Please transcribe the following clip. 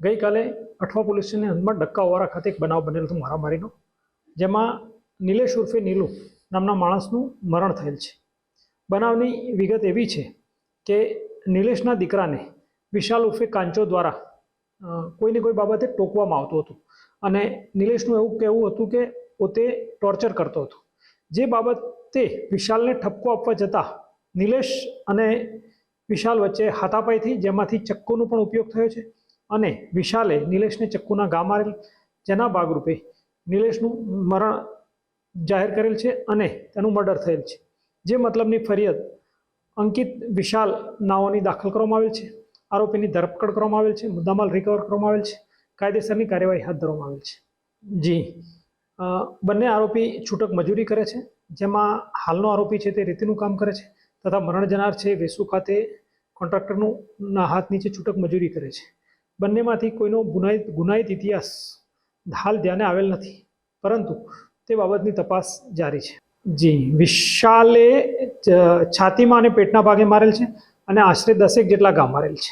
ગઈકાલે અઠવા પોલીસ સ્ટેશનની હદમાં ડક્કા ઓવારા ખાતે એક બનાવ બનેલો હતો મારામારીનો, જેમાં નિલેશ ઉર્ફે નીલુ નામના માણસનું મરણ થયેલ છે. બનાવની વિગત એવી છે કે નિલેશના દીકરાને વિશાલ ઉર્ફે કાંચો દ્વારા કોઈને કોઈ બાબતે ટોકવામાં આવતું હતું. અને નિલેશનું એવું કહેવું હતું કે પોતે ટોર્ચર કરતો હતો. જે બાબતે વિશાલને ઠપકો આપવા જતાં નિલેશ અને વિશાલ વચ્ચે હાથાપાઈ થઈ જેમાંથી ચક્કોનો પણ ઉપયોગ થયો છે. અને વિશાલે નિલેશને ચક્કુના ઘા મારેલ જેના ભાગરૂપે નિલેશનું મરણ જાહેર કરેલ છે અને તેનું મર્ડર થયેલ છે. જે મતલબની ફરિયાદ અંકિત વિશાલ નાઓની દાખલ કરવામાં આવેલ છે. આરોપીની ધરપકડ કરવામાં આવેલ છે. મુદ્દામાલ રિકવર કરવામાં આવેલ છે. કાયદેસરની કાર્યવાહી હાથ ધરવામાં આવેલ છે. જી. બંને આરોપી છૂટક મજૂરી કરે છે. જેમાં હાલનો આરોપી છે તે રીતિનું કામ કરે છે તથા મરણ જનાર છે વેસુ ખાતે કોન્ટ્રાક્ટરનું હાથ નીચે છૂટક મજૂરી કરે છે. બંનેમાંથી કોઈનો ગુનાહિત ગુનાહિત ઇતિહાસ હાલ ધ્યાને આવેલ નથી. પરંતુ તે બાબતની તપાસ જારી છે. જી, વિશાલે છાતીમાં અને પેટના ભાગે મારેલ છે અને આશરે દસેક જેટલા ગામ મારેલ છે.